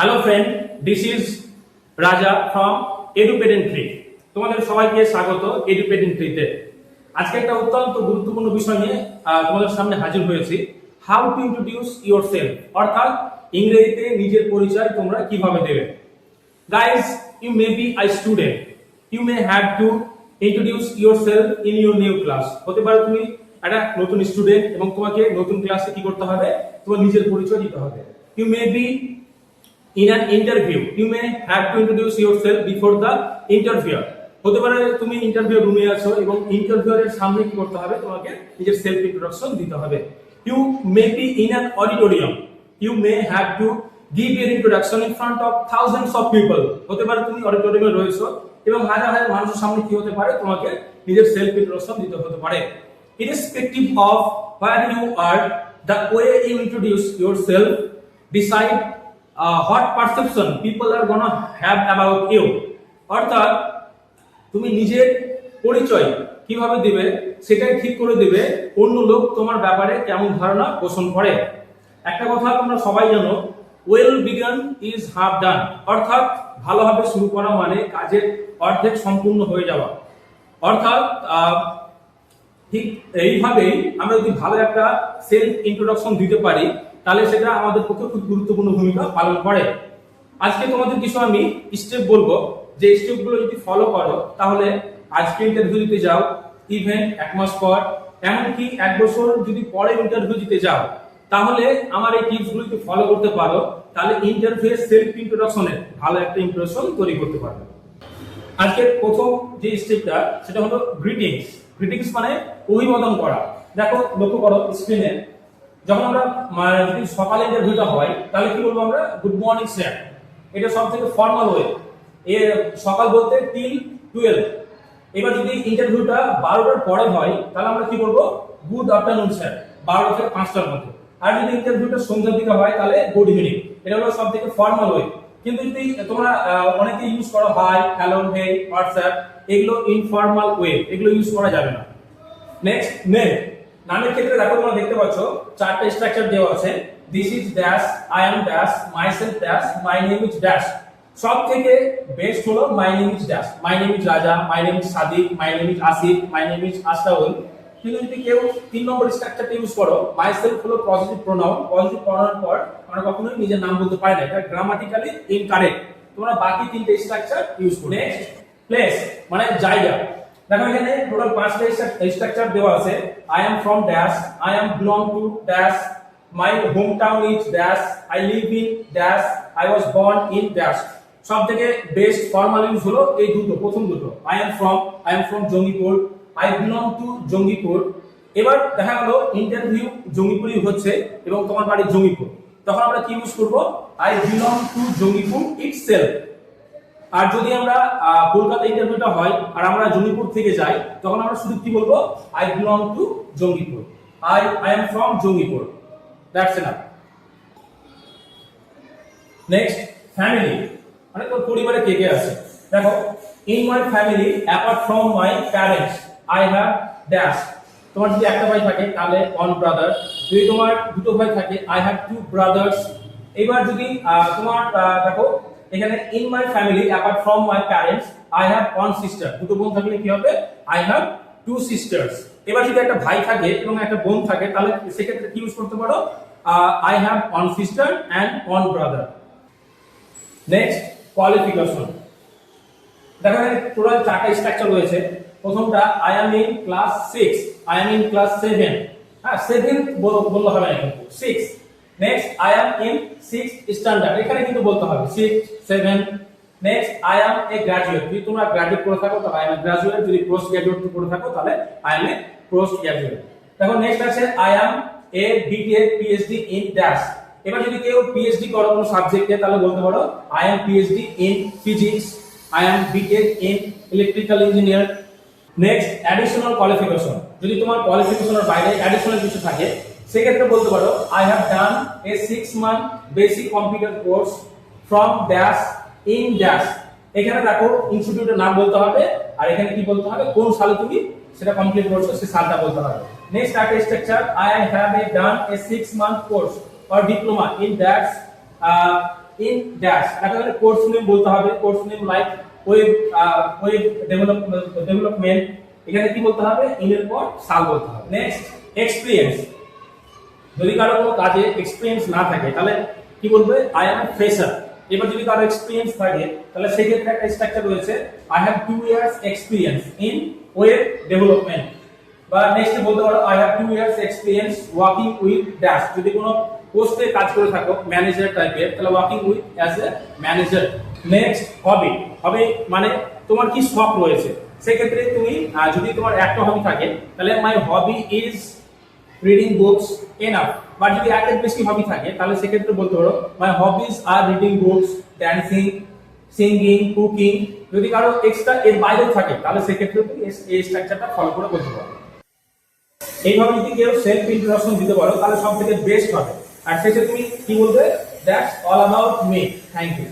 Hello friend this is Raja from এডুপেডেন্ট্রি তোমাদের সবাইকে স্বাগত এডুপেডেন্ট্রিতে আজকে একটা অত্যন্ত গুরুত্বপূর্ণ বিষয় নিয়ে তোমাদের সামনে হাজির হয়েছি। How to introduce yourself অর্থাৎ ইংরেজিতে নিজের পরিচয় তোমরা কীভাবে দেবে। Guys you may be I student you may have to introduce yourself in your new class হতে পারে তুমি একটা নতুন স্টুডেন্ট এবং তোমাকে নতুন ক্লাসে কি করতে হবে? তোমার নিজের পরিচয় দিতে হবে। You may be in an interview. You may have to introduce yourself before the interviewer. হতে পারে তুমি ইন্টারভিউ রুমে আছো এবং ইন্টারভিউয়ারের সামনে কি করতে হবে? তোমাকে নিজের সেলফ ইন্ট্রোডাকশন দিতে হবে। You may be in an auditorium you may have to give your introduction in front of thousands of people হতে পারে তুমি অডিটোরিয়ামে রয়েছো এবং হাজার হাজার মানুষের সামনে কি হতে পারে? তোমাকে নিজের সেলফ ইন্ট্রোডাকশন দিতে হতে পারে। Irrespective of where you are the way you introduce yourself decide uh, what perception people are gonna have about you. অর্থাৎ, তুমি নিজের পরিচয় কীভাবে দিবে, সেটাই ঠিক করে দিবে, অন্য লোক তোমার ব্যাপারে কেমন ধারণা পোষণ করে। একটা কথা তোমরা সবাই জানো well begun is half done অর্থাৎ, ভালোভাবে শুরু করা মানে কাজের অর্ধেক সম্পূর্ণ হয়ে যাওয়া। অর্থাৎ ঠিক এইভাবেই আমরা যদি ভালো একটা সেলফ ইন্ট্রোডাকশন দিতে পারি তাহলে সেটা আমাদের পক্ষে খুব গুরুত্বপূর্ণ ভূমিকা পালন করে। আজকে তোমাদের কিছু আমি স্টেপ বলব। যে স্টেপগুলো যদি ফলো করো, তাহলে আজকে ইন্টারভিউ দিতে যাও ইভেন এক মাস পর। এমনকি এক বছর যদি পরে ইন্টারভিউ দিতে যাও, তাহলে আমার এই টিপসগুলো যদি ফলো করতে পারো। তাহলে ইন্টারভিউ সেলফ ইন্ট্রোডাকশনের ভালো একটা ইমপ্রেশন তৈরি করতে পারবে। আজকের প্রথম যে স্টেপটা সেটা হলো গ্রিটিংস গ্রিটিংস মানে অভিবাদন করা। দেখো, লক্ষ্য করো স্ক্রিনে যখন আমরা যদি সকালে ইন্টারভিউটা হয়, তাহলে কি বলব আমরা? গুড মর্নিং স্যার এটা সব থেকে ফর্মাল ওয়ে এ সকাল বলতে টিল টুয়েলভ এবার যদি ইন্টারভিউটা বারোটার পরে হয়, তাহলে আমরা কি বলব? গুড আফটারনুন স্যার বারোটা থেকে পাঁচটার মধ্যে। আর যদি ইন্টারভিউটা সন্ধ্যার দিকে হয়, তাহলে গুড ইভিনিং এটা হলো সব থেকে ফর্মাল ওয়ে কিন্তু যদি তোমরা অনেকে ইউজ করো হাই হ্যালো হে হোয়াটসঅ্যাপ এগুলো ইনফর্মাল ওয়ে এগুলো ইউজ করা যাবে না। নেক্সট নেম নামের ক্ষেত্রে দেখো তোমরা দেখতে পাচ্ছ চারটা স্ট্রাকচার দেওয়া আছে। This is dash I am dash myself dash my name is dash সব থেকে বেস্ট হলো my name is dash my name is Raja my name is Sadiq my name is Asif my name is Ashraul. কিন্তু যদি কেউ তিন নম্বর স্ট্রাকচারটা use করো মাই সেলফ হলো পজিটিভ প্রোনাউন পজিটিভ প্রোনাউন পর আমরা কখনোই নিজের নাম বলতে পারি না। এটা গ্রামাটিক্যালি ইনকারেক্ট তোমরা বাকি তিনটে স্ট্রাকচার ইউজ করো। নেক্সট প্লেস মানে জায়গা। দেখো এখানে টোটাল পাঁচটা স্ট্রাকচার দেওয়া আছে। I am from dash I am belong to dash my home town is dash I live in dash I was born in dash সব থেকে বেস্ট ফর্মাল ইউজ হলো এই দুটো, প্রথম দুটো। I am from I am from Jangipur I belong to Jangipur. এবার দেখা গেল ইন্টারভিউ জঙ্গিপুরই হচ্ছে এবং তোমার বাড়ি জঙ্গিপুর। তখন আমরা কি ইউজ করব? I belong to Jangipur itself আর যদি আমরা কলকাতা ইন্টারভিউটা হয় আর আমরা জঙ্গিপুর থেকে যাই, তখন আমরা শুধু কি বলব? I belong to Jangipur. I I am from Jangipur. That's enough next family মানে তোর পরিবারে কে কে আছে? দেখো in my family apart from my parents I have dash তোমার যদি একটা ভাই থাকে, তাহলে ওয়ান ব্রাদার যদি তোমার দুটো ভাই থাকে আই হ্যাভ টু ব্রাদার্স এবার যদি তোমার দেখো এখানে in my family apart from my parents I have one sister দুটো বোন থাকলে কি হবে? আই হ্যাভ টু সিস্টার্স এবার যদি একটা ভাই থাকে এবং একটা বোন থাকে, তাহলে সেক্ষেত্রে কি ইউজ করতে পারো? I have one sister and one brother next qualification দেখো এখানে টোটাল চারটা স্ট্রাকচার রয়েছে। প্রথমটা I am in class six I am in class seven হ্যাঁ সেভেন বললে হবে না কিন্তু। Six next I am in six standard এখানে কিন্তু বলতে হবে six seven next I am a graduate যদি তোমরা গ্রাজুয়েট করে থাকো, তাহলে আই এম গ্রাজুয়েট যদি পোস্ট গ্রাজুয়েট করে থাকো, তাহলে I am a post graduate দেখো নেক্সট আছে I am a BTech PhD in dash এবার যদি কেউ পিএইচডি করো কোনো সাবজেক্টে তাহলে বলতে পারো I am PhD in physics I am BTech in electrical engineer next additional qualification যদি তোমার কোয়ালিফিকেশনের বাইরে অ্যাডিশনাল কিছু থাকে সেক্ষেত্রে বলতে পারো I have done a six month basic computer course from dash in dash এখানে দেখো ইনস্টিটিউটের নাম বলতে হবে আর এখানে কি বলতে হবে? কোন সালে তুমি সেটা কমপ্লিট করছ সে সালটা বলতে হবে। নেক্সট একটা structure I have a done a six month course diploma in that uh, in dash একেবারে কোর্স নেম বলতে হবে course name like web web development development এখানে কি বলতে হবে? ইন এর পর সাল বলতে হবে। নেক্সট এক্সপিরিয়েন্স যদি কারও কোনো কাজে এক্সপিরিয়েন্স না থাকে, তাহলে কি বলবে? আই এম ফ্রেশার এবার যদি কারও এক্সপিরিয়েন্স থাকে, তাহলে সেই ক্ষেত্রে একটা স্ট্রাকচার রয়েছে I have two years experience in web development বা নেক্সট বলতে পারো I have two years experience working with dash যদি কোনো পোস্টে কাজ করে থাকো ম্যানেজার টাইপের তাহলে working with as a manager next hobby hobby মানে তোমার কি শখ রয়েছে? সেক্ষেত্রে তুমি যদি তোমার একটা হবি থাকে, তাহলে my hobby is reading books enough বা যদি একের বেশি হবি থাকে, তাহলে সেক্ষেত্রে বলতে পারো my hobbies are reading books dancing singing cooking যদি কারও এক্সট্রা এর বাইরেও থাকে, তাহলে সেক্ষেত্রে তুমি এই স্ট্রাকচারটা ফলো করে বলতে পারো। এইভাবে যদি কেউ সেলফ ইন্ট্রোডাকশন দিতে পারো, তাহলে সব থেকে বেস্ট হবে। আর শেষে তুমি কি বলবে? That's all about me thank you